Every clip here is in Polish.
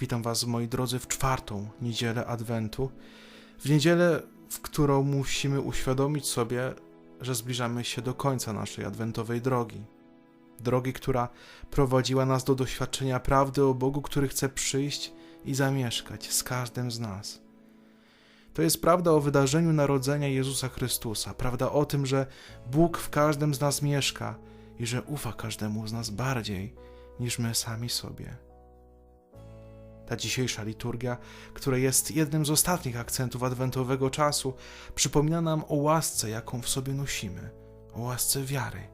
Witam Was, moi drodzy, w czwartą niedzielę Adwentu. W niedzielę, w którą musimy uświadomić sobie, że zbliżamy się do końca naszej adwentowej drogi. Drogi, która prowadziła nas do doświadczenia prawdy o Bogu, który chce przyjść i zamieszkać z każdym z nas. To jest prawda o wydarzeniu narodzenia Jezusa Chrystusa, prawda o tym, że Bóg w każdym z nas mieszka i że ufa każdemu z nas bardziej niż my sami sobie. Ta dzisiejsza liturgia, która jest jednym z ostatnich akcentów adwentowego czasu, przypomina nam o łasce, jaką w sobie nosimy, o łasce wiary.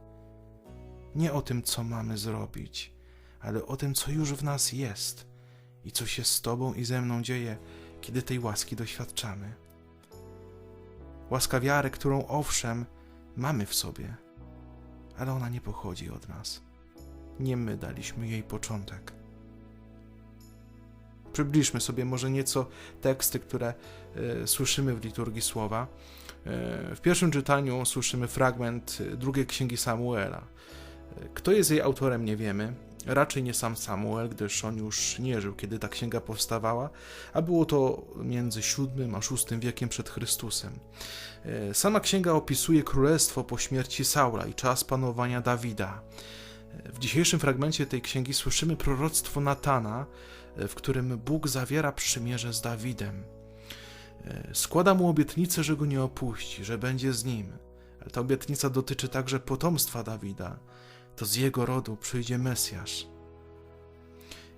Nie o tym, co mamy zrobić, ale o tym, co już w nas jest i co się z Tobą i ze mną dzieje, kiedy tej łaski doświadczamy. Łaska wiary, którą owszem mamy w sobie, ale ona nie pochodzi od nas. Nie my daliśmy jej początek. Przybliżmy sobie może nieco teksty, które e, słyszymy w liturgii słowa. E, w pierwszym czytaniu słyszymy fragment e, drugiej księgi Samuela. Kto jest jej autorem, nie wiemy. Raczej nie sam Samuel, gdyż on już nie żył, kiedy ta księga powstawała, a było to między VII a VI wiekiem przed Chrystusem. Sama księga opisuje królestwo po śmierci Saula i czas panowania Dawida. W dzisiejszym fragmencie tej księgi słyszymy proroctwo Natana, e, w którym Bóg zawiera przymierze z Dawidem. E, Składa mu obietnicę, że go nie opuści, że będzie z nim. Ale ta obietnica dotyczy także potomstwa Dawida. To z jego rodu przyjdzie Mesjasz.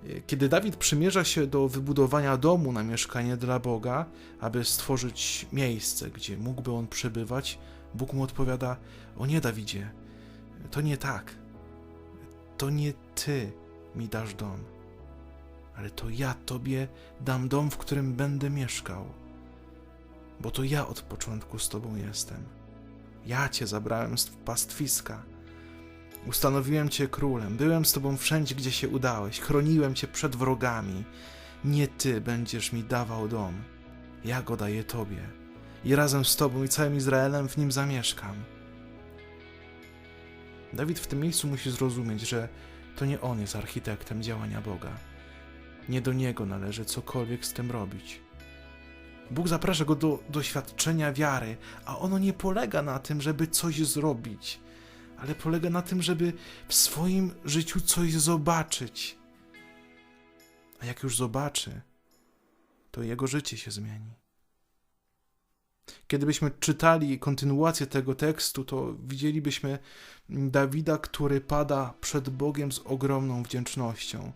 E, Kiedy Dawid przymierza się do wybudowania domu na mieszkanie dla Boga, aby stworzyć miejsce, gdzie mógłby on przebywać, Bóg mu odpowiada: O nie, Dawidzie, to nie tak. To nie ty mi dasz dom, ale to ja tobie dam dom, w którym będę mieszkał. Bo to ja od początku z tobą jestem. Ja cię zabrałem z pastwiska. Ustanowiłem cię królem, byłem z tobą wszędzie, gdzie się udałeś, chroniłem cię przed wrogami. Nie ty będziesz mi dawał dom, ja go daję tobie i razem z tobą i całym Izraelem w nim zamieszkam. Dawid w tym miejscu musi zrozumieć, że to nie on jest architektem działania Boga. Nie do niego należy cokolwiek z tym robić. Bóg zaprasza go do doświadczenia wiary, a ono nie polega na tym, żeby coś zrobić, ale polega na tym, żeby w swoim życiu coś zobaczyć. A jak już zobaczy, to jego życie się zmieni. Kiedybyśmy czytali kontynuację tego tekstu, to widzielibyśmy Dawida, który pada przed Bogiem z ogromną wdzięcznością.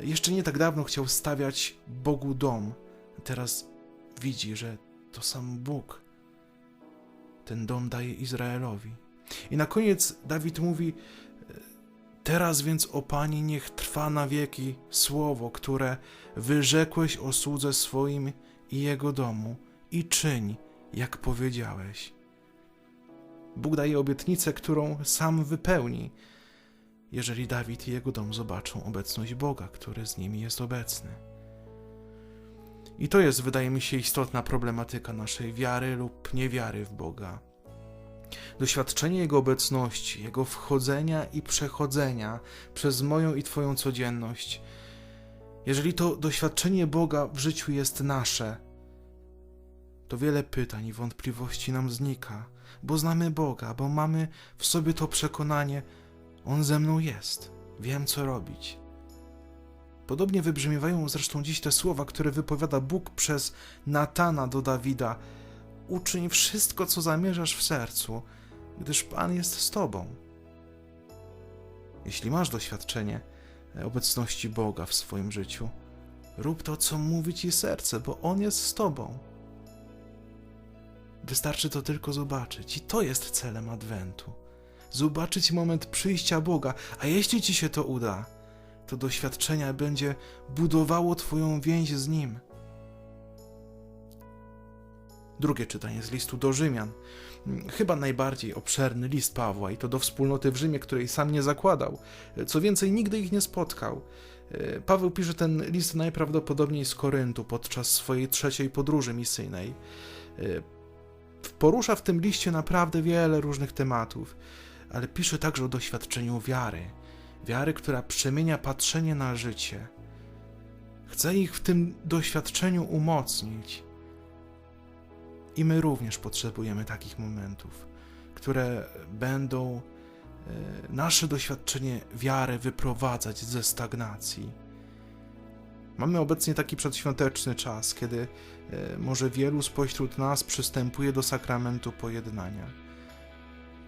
Jeszcze nie tak dawno chciał stawiać Bogu dom. Teraz widzi, że to sam Bóg ten dom daje Izraelowi. I na koniec Dawid mówi: Teraz więc, o Panie, niech trwa na wieki słowo, które wyrzekłeś o słudze swoim i jego domu, i czyń, jak powiedziałeś. Bóg daje obietnicę, którą sam wypełni, jeżeli Dawid i jego dom zobaczą obecność Boga, który z nimi jest obecny. I to jest, wydaje mi się, istotna problematyka naszej wiary lub niewiary w Boga. Doświadczenie Jego obecności, Jego wchodzenia i przechodzenia przez moją i Twoją codzienność. Jeżeli to doświadczenie Boga w życiu jest nasze, to wiele pytań i wątpliwości nam znika, bo znamy Boga, bo mamy w sobie to przekonanie, On ze mną jest, wiem co robić. Podobnie wybrzmiewają zresztą dziś te słowa, które wypowiada Bóg przez Natana do Dawida: Uczyń wszystko, co zamierzasz w sercu, gdyż Pan jest z Tobą. Jeśli masz doświadczenie obecności Boga w swoim życiu, rób to, co mówi Ci serce, bo On jest z Tobą. Wystarczy to tylko zobaczyć, i to jest celem Adwentu. Zobaczyć moment przyjścia Boga, a jeśli Ci się to uda, to doświadczenia będzie budowało Twoją więź z Nim. Drugie czytanie z listu do Rzymian. Chyba najbardziej obszerny list Pawła i to do wspólnoty w Rzymie, której sam nie zakładał. Co więcej, nigdy ich nie spotkał. Paweł pisze ten list najprawdopodobniej z Koryntu podczas swojej trzeciej podróży misyjnej. Porusza w tym liście naprawdę wiele różnych tematów, ale pisze także o doświadczeniu wiary. Wiary, która przemienia patrzenie na życie. chce ich w tym doświadczeniu umocnić. I my również potrzebujemy takich momentów, które będą e, nasze doświadczenie wiary wyprowadzać ze stagnacji. Mamy obecnie taki przedświąteczny czas, kiedy e, może wielu spośród nas przystępuje do sakramentu pojednania.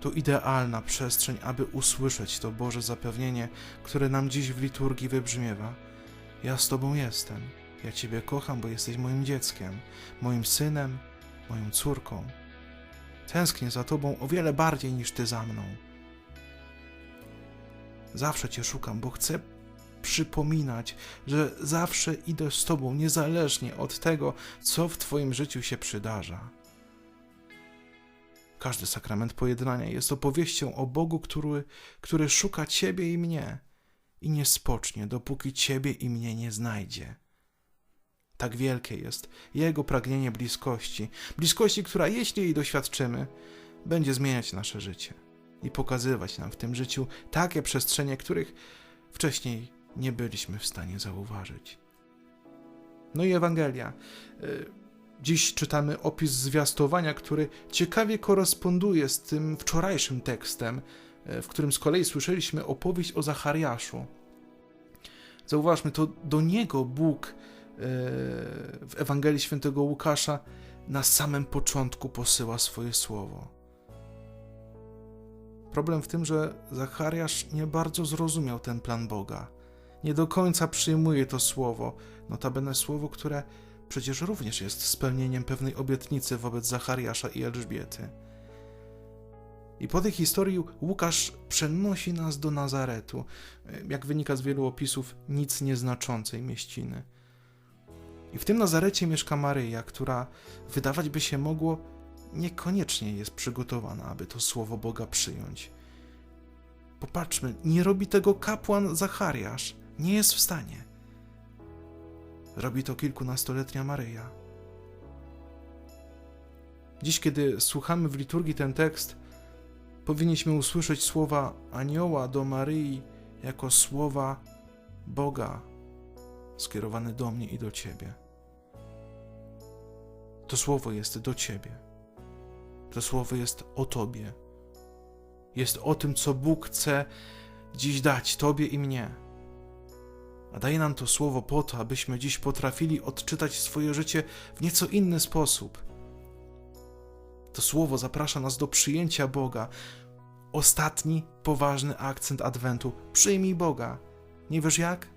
To idealna przestrzeń, aby usłyszeć to Boże zapewnienie, które nam dziś w liturgii wybrzmiewa. Ja z Tobą jestem. Ja Ciebie kocham, bo jesteś moim dzieckiem, moim synem, moją córką. Tęsknię za Tobą o wiele bardziej niż Ty za mną. Zawsze Cię szukam, bo chcę przypominać, że zawsze idę z Tobą, niezależnie od tego, co w Twoim życiu się przydarza. Każdy sakrament pojednania jest opowieścią o Bogu, który, który szuka Ciebie i mnie i nie spocznie, dopóki Ciebie i mnie nie znajdzie. Tak wielkie jest Jego pragnienie bliskości, bliskości, która, jeśli jej doświadczymy, będzie zmieniać nasze życie i pokazywać nam w tym życiu takie przestrzenie, których wcześniej nie byliśmy w stanie zauważyć. No i Ewangelia. Y, Dziś czytamy opis zwiastowania, który ciekawie koresponduje z tym wczorajszym tekstem, y, w którym z kolei słyszeliśmy opowieść o Zachariaszu. Zauważmy, to do niego Bóg y, w Ewangelii Świętego Łukasza na samym początku posyła swoje słowo. Problem w tym, że Zachariasz nie bardzo zrozumiał ten plan Boga nie do końca przyjmuje to słowo, notabene słowo, które przecież również jest spełnieniem pewnej obietnicy wobec Zachariasza i Elżbiety. I po tej historii Łukasz przenosi nas do Nazaretu, jak wynika z wielu opisów, nic nieznaczącej mieściny. I w tym Nazarecie mieszka Maryja, która wydawać by się mogło, niekoniecznie jest przygotowana, aby to słowo Boga przyjąć. Popatrzmy, nie robi tego kapłan Zachariasz nie jest w stanie. Robi to kilkunastoletnia Maryja. Dziś, kiedy słuchamy w liturgii ten tekst, powinniśmy usłyszeć słowa anioła do Maryi jako słowa Boga skierowane do mnie i do Ciebie. To słowo jest do Ciebie. To słowo jest o Tobie. Jest o tym, co Bóg chce dziś dać Tobie i mnie a daje nam to słowo po to, abyśmy dziś potrafili odczytać swoje życie w nieco inny sposób. To słowo zaprasza nas do przyjęcia Boga. Ostatni poważny akcent Adwentu: przyjmij Boga. Nie wiesz jak?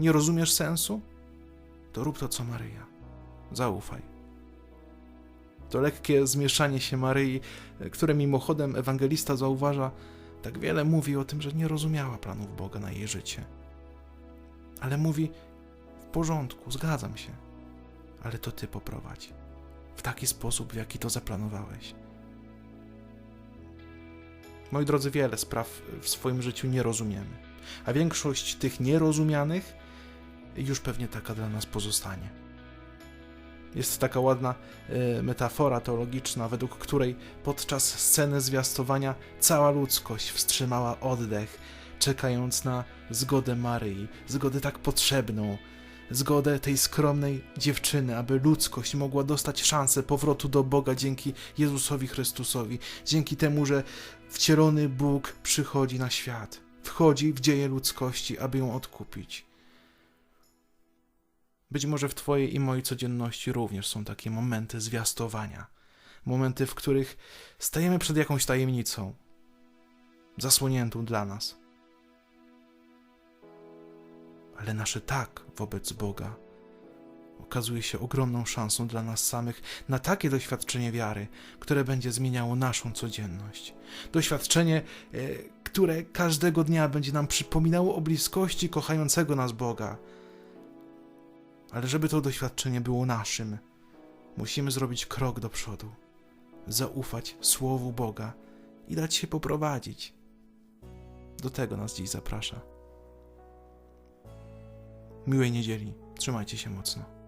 Nie rozumiesz sensu? To rób to, co Maryja. Zaufaj. To lekkie zmieszanie się Maryi, które mimochodem ewangelista zauważa, tak wiele mówi o tym, że nie rozumiała planów Boga na jej życie ale mówi: W porządku, zgadzam się, ale to ty poprowadź w taki sposób, w jaki to zaplanowałeś. Moi drodzy, wiele spraw w swoim życiu nie rozumiemy, a większość tych nierozumianych już pewnie taka dla nas pozostanie. Jest taka ładna y, metafora teologiczna, według której podczas sceny zwiastowania cała ludzkość wstrzymała oddech czekając na zgodę Maryi, zgodę tak potrzebną, zgodę tej skromnej dziewczyny, aby ludzkość mogła dostać szansę powrotu do Boga dzięki Jezusowi Chrystusowi, dzięki temu, że wcielony Bóg przychodzi na świat, wchodzi w dzieje ludzkości, aby ją odkupić. Być może w Twojej i mojej codzienności również są takie momenty zwiastowania, momenty, w których stajemy przed jakąś tajemnicą, zasłoniętą dla nas ale nasze tak wobec Boga okazuje się ogromną szansą dla nas samych na takie doświadczenie wiary, które będzie zmieniało naszą codzienność. Doświadczenie, e, które każdego dnia będzie nam przypominało o bliskości kochającego nas Boga. Ale żeby to doświadczenie było naszym, musimy zrobić krok do przodu, zaufać Słowu Boga i dać się poprowadzić. Do tego nas dziś zaprasza. Miłej niedzieli. Trzymajcie się mocno.